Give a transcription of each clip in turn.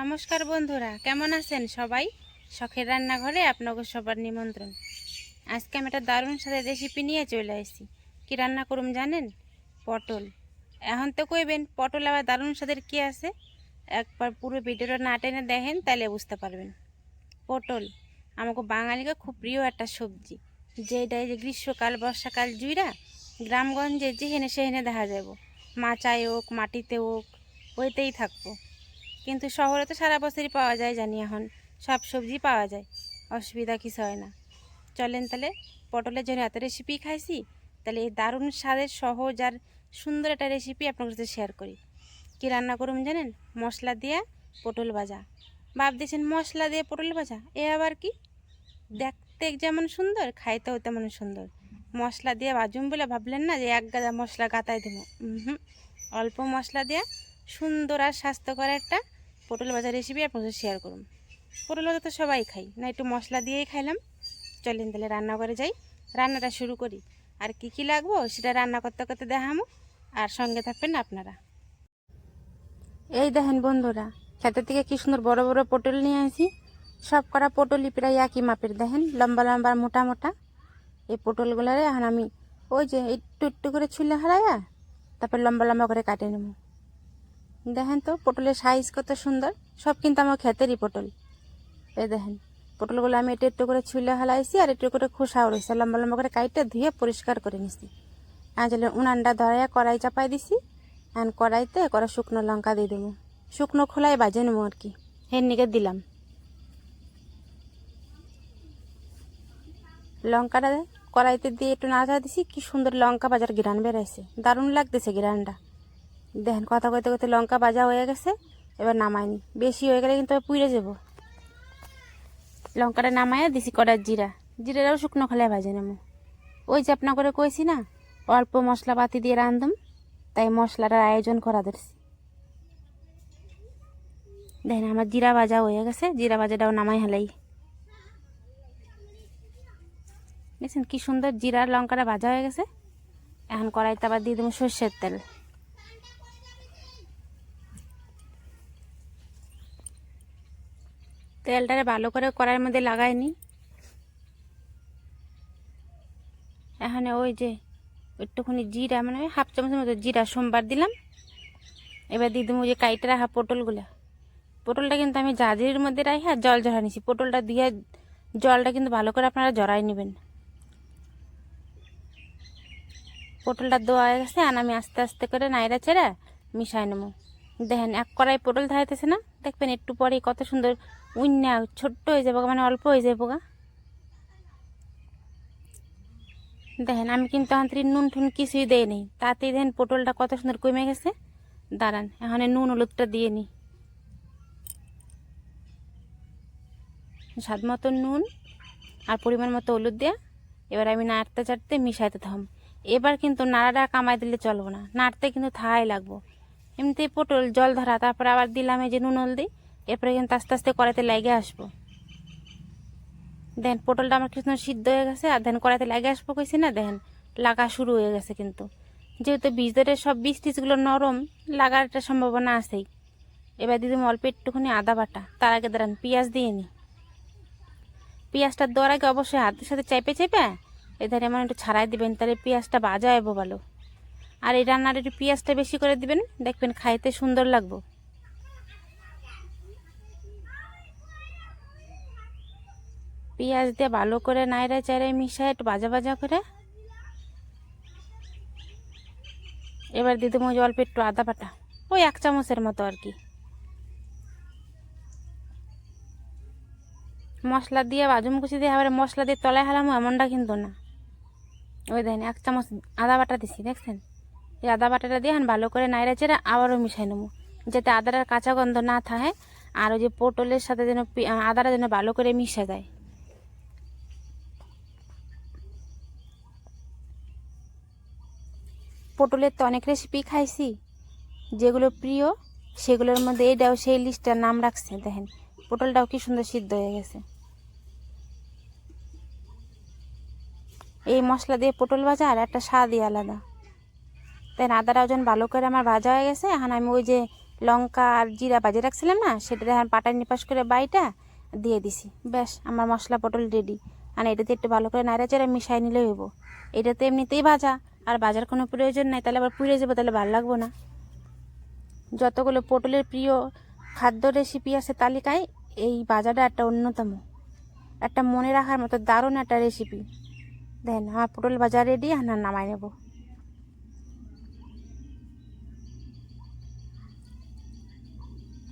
নমস্কার বন্ধুরা, কেমন আছেন সবাই? শখের রান্নাঘরে আপনাকে সবার নিমন্ত্রণ। আজকে আমি একটা দারুণ সাথে রেসিপি নিয়ে চলে এসেছি কী রান্না করুম জানেন? পটল। এখন তো কইবেন, পটল আবার দারুণ স্বাদের কি আছে? একবার পুরো ভিডিওটা না টেনে দেখেন তাহলে বুঝতে পারবেন। পটল, আমাকে বাঙালিকে খুব প্রিয় একটা সবজি। যেটা যে গ্রীষ্মকাল, বর্ষাকাল জুইরা গ্রামগঞ্জে যেহেনে সেহেনে দেখা যাব মাচায় হোক, মাটিতে হোক, ওইতেই থাকব। কিন্তু শহরে তো সারা বছরই পাওয়া যায় জানি এখন। সব সবজি পাওয়া যায়, অসুবিধা কিছু হয় না। চলেন তাহলে পটলের জন্য এত রেসিপি খাইছি, তাহলে এই দারুণ স্বাদের সহজ আর সুন্দর একটা রেসিপি আপনার সাথে শেয়ার করি। কি রান্না করুন জানেন? মশলা দিয়ে পটল ভাজা। ভাব দিয়েছেন মশলা দিয়ে পটল ভাজা, এ আবার কি? দেখতে যেমন সুন্দর, খাইতেও তেমন সুন্দর। মশলা দিয়ে ভাজুম বলে ভাবলেন না যে এক গাদা মশলা গাতায় দেবো? অল্প মশলা দিয়ে সুন্দর আর স্বাস্থ্যকর একটা পটল ভাজা রেসিপি আপনাদের শেয়ার করুন। পটল ভাজা তো সবাই খাই না একটু মশলা দিয়েই খাইলাম। চলেন তাহলে রান্না করে যাই। রান্নাটা শুরু করি। আর কি কি লাগবো সেটা রান্না করতে করতে দেখামো। আর সঙ্গে থাকবেন আপনারা। এই দেখেন বন্ধুরা খেতের থেকে কি সুন্দর বড় বড় পটল নিয়ে আসি সব করা পটলই প্রায় একই মাপের, দেখেন? লম্বা লম্বা মোটা মোটা। এই পটলগুলারে এখন আমি ওই যে একটু একটু করে ছুলে হারাইয়া তারপর লম্বা লম্বা করে কাটে নেব। দেখেন তো, পটলের সাইজ কত সুন্দর। সব কিন্তু আমার ক্ষেতেরই পটল। এই দেখেন, পটলগুলো আমি একটু একটু করে ছুলে হালাইছি আর একটু করে খোসাও রয়েছে। লম্বা লম্বা করে কাইটে ধুয়ে পরিষ্কার করে নিছি। আজলে উনানটা ধরাইয়া কড়াই চাপাই দিছি, আর কড়াইতে কড়া শুকনো লঙ্কা দিয়ে দেবো। শুকনো খোলায় বাজে নেব আর কি। হের নিকে দিলাম। লঙ্কাটা কড়াইতে দিয়ে একটু নাড়া দিছি, কি সুন্দর লঙ্কা বাজার গ্রান বেড়াইছে। দারুণ লাগতেছে গ্রানটা দেখেন কথা কইতে কইতে লঙ্কা ভাজা হয়ে গেছে, এবার নামাইনি বেশি হয়ে গেলে কিন্তু পুড়ে যাব। লঙ্কাটা নামাইয়া দিছি কড়ার জিরা। জিরাটাও শুকনো খালে ভাজে নেব। ওই যে আপনা করে কইছি না, অল্প মশলা পাতি দিয়ে রান্ধুম তাই মশলাটার আয়োজন করা ধরছি। দেখেন আমার জিরা ভাজা হয়ে গেছে, জিরা ভাজাটাও নামাই হেলাই। দেখছেন কি সুন্দর জিরার লঙ্কাটা ভাজা হয়ে গেছে। এখন কড়াইতে আবার দিয়ে দেবো সর্ষের তেল। তেলটারে ভালো করে কড়াইয়ের মধ্যে লাগাইনি এখানে ওই যে একটুখানি জিরা মানে হাফ চামচের মতো জিরা সোমবার দিলাম। এবার দিয়ে দেবো যে কাইটে রাখা পটলগুলো। পটলটা কিন্তু আমি জাজির মধ্যে রাখি আর জল ঝরা নিছি। পটলটা দিয়ে জলটা কিন্তু ভালো করে আপনারা জড়াই নেবেন। পটলটা দেওয়া হয়ে গেছে, আর আমি আস্তে আস্তে করে নাইরা চেরা মিশাই নেব। দেখেন, এক কড়াই পটল ধারাইতেছে না। দেখবেন একটু পরে কত সুন্দর উন্না ছোট্ট হয়ে যাব মানে অল্প হয়ে যাব গা। দেখেন, আমি কিন্তু আন্তরিক নুন টুন কিছুই দেই নেই। তাতেই দেখেন পটলটা কত সুন্দর কমে গেছে। দাঁড়ান, এখন নুন হলুদটা দিয়ে নিই স্বাদ মতো নুন আর পরিমাণ মতো হলুদ দেয়া এবার আমি নাড়তে চাড়তে মিশাইতে থাম। এবার কিন্তু নাড়াটা কামাই দিলে চলবো না। নাড়তে কিন্তু থাই লাগবো। এমনিতেই পটল, জল ধরা, তারপরে আবার দিলাম এই যে নুন হলদি। এরপরে কিন্তু আস্তে আস্তে কড়াইতে লেগে আসব। দেখেন পটলটা আমার কিছু সিদ্ধ হয়ে গেছে, আর দেন কড়াইতে লেগে আসব কইছি না দেখেন লাগা শুরু হয়ে গেছে কিন্তু। যেহেতু বীজের সব বীজ টিজগুলো নরম, লাগার একটা সম্ভাবনা আছেই। এবার দিদি অল্প একটুখানি আদা বাটা, তার আগে দাঁড়ান, পেঁয়াজ দিয়ে নি। পেঁয়াজটা দেওয়ার আগে অবশ্যই হাতের সাথে চেপে চেপে এধারে এমন একটু ছাড়াই দিবেন, তাহলে পেঁয়াজটা বাজা এবো ভালো। আর এই রান্নার একটু পেঁয়াজটা বেশি করে দিবেন, দেখবেন খাইতে সুন্দর লাগবো। পেঁয়াজ দিয়ে ভালো করে নাইরা চাইরাই মিশায় একটু ভাজা ভাজা করে। এবার দিদি মজা অল্প একটু আদা বাটা, ওই এক চামচের মতো আর কি। মশলা দিয়ে বাজুম কুচি দিয়ে আবার মশলা দিয়ে তলায় হালামো, এমনটা কিন্তু না। ওই দেখেন, এক চামচ আদা বাটা দিছি, দেখছেন? এই আদা বাটাটা দিয়ে ভালো করে নাইরা চেরা আবারও মিশাই নেব। যাতে আদাটার কাঁচা গন্ধ না থাকে আর ওই যে পটলের সাথে যেন আদাটা যেন ভালো করে মিশে যায়। পটলের তো অনেক রেসিপি খাইছি, যেগুলো প্রিয়, সেগুলোর মধ্যে এটাও সেই লিস্টটার নাম রাখছে, দেখেন। পটলটাও কি সুন্দর সিদ্ধ হয়ে গেছে। এই মশলা দিয়ে পটল ভাজা আর একটা স্বাদই আলাদা। তাই আদাটা ওজন ভালো করে আমার ভাজা হয়ে গেছে। এখন আমি ওই যে লঙ্কা আর জিরা বাজে রাখছিলাম না সেটা এখন পাটায় নিপাস করে বাইটা দিয়ে দিছি। ব্যাস, আমার মশলা পটল রেডি আর এটাতে একটু ভালো করে নাড়া চাড়া মিশাই নিলে হইব। এটা তো এমনিতেই ভাজা, আর বাজার কোনো প্রয়োজন নাই, তাহলে আবার পুড়ে যাব, তাহলে ভালো লাগবো না। যতগুলো পটলের প্রিয় খাদ্য রেসিপি আছে তালিকায়, এই বাজারটা একটা অন্যতম। একটা মনে রাখার মতো দারুণ একটা রেসিপি দেন, আমার পটল ভাজা রেডি আর নামাই নেব।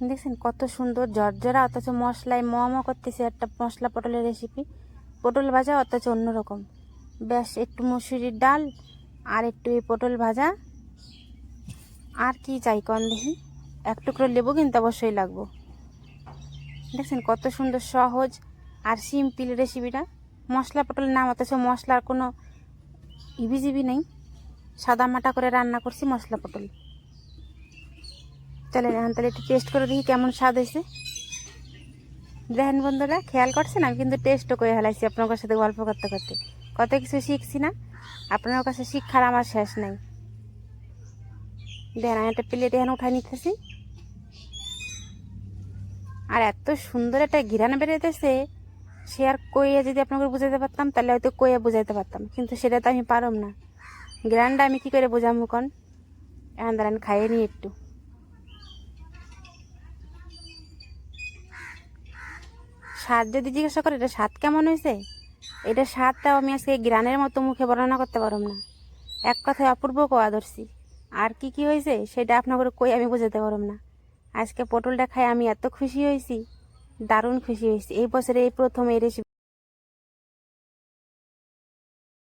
দেখছেন কত সুন্দর জর্জরা অথচ মশলায় ম ম করতেছে একটা মশলা পটলের রেসিপি পটল ভাজা অথচ অন্যরকম। ব্যাস, একটু মুসুরির ডাল আর একটু এই পটল ভাজা। আর কি চাই কন দেখি? এক টুকরো লেবু কিন্তু অবশ্যই লাগবো। দেখছেন কত সুন্দর সহজ আর সিম্পল রেসিপিটা মশলা পটলের নাম অথচ মশলার কোনো ইবিজিবি নেই। সাদা মাটা করে রান্না করছি মশলা পটল। চলেন এখন তাহলে একটু টেস্ট করে দেখি কেমন স্বাদ হয়েছে। দেখেন বন্ধুরা, খেয়াল করছেন? আমি কিন্তু টেস্টও করে হেলাইছি আপনার সাথে গল্প করতে করতে। কত কিছু শিখছি না? আপনার কাছে শিক্ষার আমার শেষ নাই। দেখেন, আমি একটা প্লেট এখানে উঠাই নিতেছি। আর এত সুন্দর একটা ঘিরানো বেরোতেছে সে আর কইয়া যদি আপনাকে বুঝাইতে পারতাম, তাহলে হয়তো কইয়া বুঝাইতে পারতাম। কিন্তু সেটা তো আমি পারম না। গ্রানটা আমি কি করে বোঝামু কন? এখন দাঁড়ান, খাইয়ে নিই একটু। স্বাদ যদি জিজ্ঞাসা করে, এটা স্বাদ কেমন হয়েছে এটা স্বাদটাও আমি আজকে গ্রানের মতো মুখে বর্ণনা করতে পারব না। এক কথায় অপূর্ব কোয়াদর্শী আর কি কি হয়েছে সেটা আপনাকে কই আমি বোঝাতে পারব না। আজকে পটলটা খাই আমি এত খুশি হয়েছি দারুণ খুশি হয়েছি এই বছরে এই প্রথম এই রেসিপি